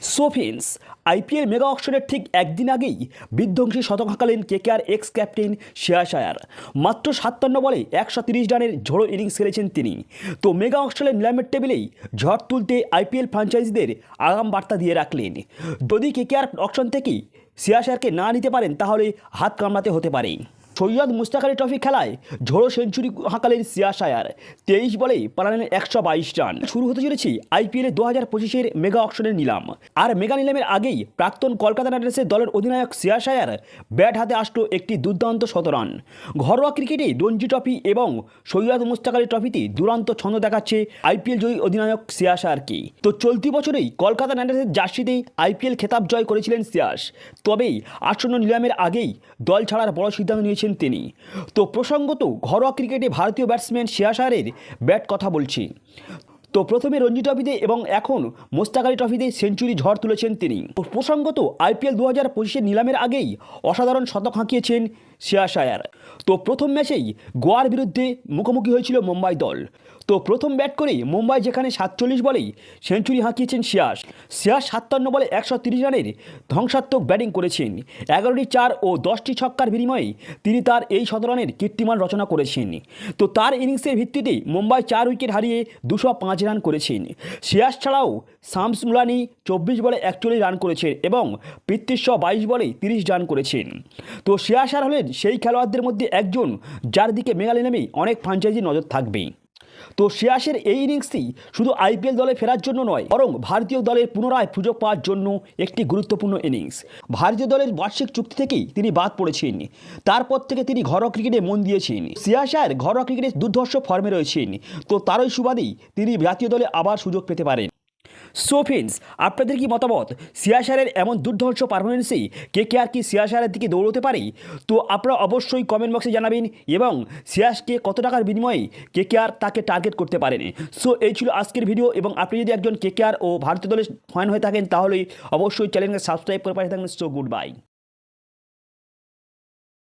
সোফিন্স IPL mega অকশনের ঠিক একদিন আগেই বিধ্বংসী শতক হাঁকালেন কেকেআর এক্স ক্যাপ্টেন শেয়াশায়ার মাত্র সাতান্ন বলে একশো তিরিশ রানের ঝোড়ো ইনিংস খেলেছেন তিনি। তো মেগা অকশনের নিলামের টেবিলেই ঝড় তুলতে আইপিএল ফ্র্যাঞ্চাইজিদের আগাম বার্তা দিয়ে রাখলেন। যদি কেকেআর অকশন থেকেই শেয়াশায়ারকে না নিতে পারেন, তাহলে হাত কামড়াতে হতে পারে সৈয়দ মুস্তাক আলী ট্রফি খেলায় ঝোড়ো সেঞ্চুরি হাঁকালেন সিয়াশায়ার তেইশ বলে পালালেন একশো বাইশ রান। শুরু হতে চলেছে আইপিএল দু হাজার পঁচিশের মেগা অকশনের নিলাম। আর মেগা নিলামের আগেই প্রাক্তন কলকাতা নাইট রাইডার্সের দলের অধিনায়ক সিয়াশায়ার ব্যাট হাতে আসলো একটি দুর্দান্ত শতরান ঘরোয়া ক্রিকেটে রঞ্জি ট্রফি এবং সৈয়দ মুস্তাক আলী ট্রফিতে দুরান্ত ছন্দ দেখাচ্ছে আইপিএল জয়ী অধিনায়ক সিয়াশায়ারকে তো চলতি বছরেই কলকাতা নাইট রাইডার্সের জার্সিতেই আইপিএল খেতাব জয় করেছিলেন সিয়াস। তবেই আসন্ন নিলামের আগেই দল ছাড়ার বড় সিদ্ধান্ত নিয়েছেন তিনি। তো প্রসঙ্গত, ঘরোয়া ক্রিকেটে ভারতীয় ব্যাটসম্যান শেয়াশায়ারের ব্যাট কথা বলছি। তো প্রথমে রঞ্জি ট্রফিতে এবং এখন মোস্তাক আলী ট্রফিতে সেঞ্চুরি ঝড় তুলেছেন তিনি। প্রসঙ্গত, আইপিএল দু হাজার নিলামের আগেই অসাধারণ শতক হাঁকিয়েছেন শেয়াশায়ার তো প্রথম ম্যাচেই গোয়ার বিরুদ্ধে মুখোমুখি হয়েছিল মুম্বাই দল। তো প্রথম ব্যাট করেই মুম্বাই যেখানে সাতচল্লিশ বলেই সেঞ্চুরি হাঁকিয়েছেন সিয়াস। সিয়াস সাতান্ন বলে একশো তিরিশ রানের ধ্বংসাত্মক ব্যাটিং করেছেন। এগারোটি চার ও দশটি ছক্কার বিনিময়ে তিনি তার এই শতরানের কীর্তিমান রচনা করেছেন। তো তার ইনিংসের ভিত্তিতে মুম্বাই চার উইকেট হারিয়ে দুশো পাঁচ রান করেছেন। সিয়াস ছাড়াও শামস মুলানি চব্বিশ বলে একচল্লিশ রান করেছেন এবং পৃথ্বীশ বাইশ বলে তিরিশ রান করেছেন। তো সিয়াসার হলেন সেই খেলোয়াড়দের মধ্যে একজন, যার দিকে মেঘালয় নেমে অনেক ফ্রাঞ্চাইজি নজর থাকবে তো শ্রেয়াসের এই ইনিংসটি শুধু আইপিএল দলে ফেরার জন্য নয়, বরং ভারতীয় দলের পুনরায় সুযোগ পাওয়ার জন্য একটি গুরুত্বপূর্ণ ইনিংস ভারতীয় দলের বার্ষিক চুক্তি থেকেই তিনি বাদ পড়েছেন। তারপর থেকে তিনি ঘরোয়া ক্রিকেটে মন দিয়েছেন। সিয়াশার ঘরোয়া ক্রিকেটে দুর্ধর্ষ ফর্মে রয়েছেন। তো তারই সুবাদেই তিনি জাতীয় দলে আবার সুযোগ পেতে পারেন। সো ফ্রেন্ডস আপনাদের কি মতামত? সিয়াশারের এমন দুর্ধর্ষ পারফরমেন্সে কে কে আর কি সিয়াশারের দিকে দৌড়তে পারে? তো আপনারা অবশ্যই কমেন্ট বক্সে জানাবেন এবং সিয়াসকে কত টাকার বিনিময়ে কে কে আর তাকে টার্গেট করতে পারেন। সো এই ছিল আজকের ভিডিও এবং আপনি যদি একজন কে কে আর ও ভারতীয় দলের ফ্যান হয়ে থাকেন তাহলে অবশ্যই চ্যানেলকে সাবস্ক্রাইব করে পাঠিয়ে থাকবেন। So good bye